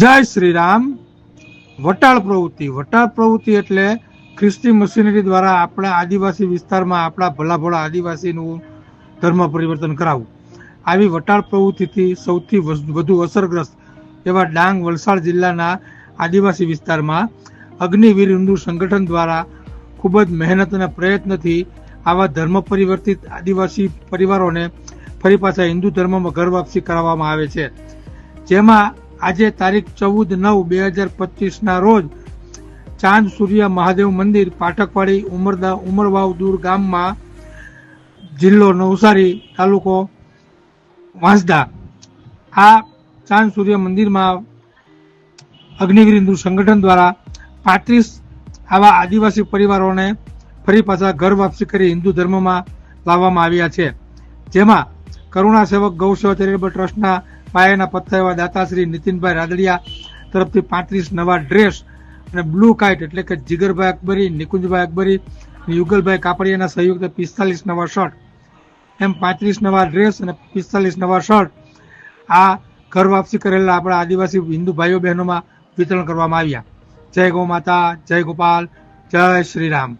જય શ્રી રામ વટાળ પ્રવૃત્તિ. વટાળ પ્રવૃત્તિ એટલે ખ્રિસ્તી મશીનરી દ્વારા આપણા આદિવાસી વિસ્તારમાં આપણા ભલાભોળા આદિવાસીનું ધર્મ પરિવર્તન કરાવવું આવી વટાળ પ્રવૃત્તિથી સૌથી વધુ અસરગ્રસ્ત એવા ડાંગ વલસાડ જિલ્લાના આદિવાસી વિસ્તારમાં અગ્નિવીર હિન્દુ સંગઠન દ્વારા ખૂબ જ મહેનત અને પ્રયત્નથી આવા ધર્મ પરિવર્તિત આદિવાસી પરિવારોને ફરી પાછા હિન્દુ ધર્મમાં ઘર વાપસી કરાવવામાં આવે છે. જેમાં આજે તારીખ ચૌદ નવ બે હજાર પચીસના રોજ ચાંદ સૂર્ય મહાદેવ મંદિર પાઠકવાડી ઉમરદા ઉમરવાવ દૂર ગામમાં જિલ્લો નવસારી તાલુકો વાંસદા. આ ચાંદ સૂર્ય મંદિરમાં અગ્નિવીર હિન્દુ સંગઠન દ્વારા પાંત્રીસ આવા આદિવાસી પરિવારોને ફરી પાછા ઘર વાપસી કરી હિન્દુ ધર્મમાં લાવવામાં આવ્યા છે. જેમાં કરુણા સેવક ગૌ સેવા ચેરિટેબલ ટ્રસ્ટના પાયાના પથ્થર એવા દાતાશ્રી નીતિનભાઈ રાદડિયા તરફથી પાંત્રીસ નવા ડ્રેસ અને બ્લુ કાઇટ એટલે કે જીગરભાઈ અકબરી, નિકુંજભાઈ અકબરી યુગલભાઈ કાપડિયાના સહયોગથી પિસ્તાલીસ નવા શર્ટ. એમ પાંત્રીસ નવા ડ્રેસ અને પિસ્તાલીસ નવા શર્ટ આ ઘર વાપસી કરેલા આપણા આદિવાસી હિન્દુ ભાઈઓ બહેનોમાં વિતરણ કરવામાં આવ્યા. જય ગૌ માતા, જય ગોપાલ, જય શ્રી રામ.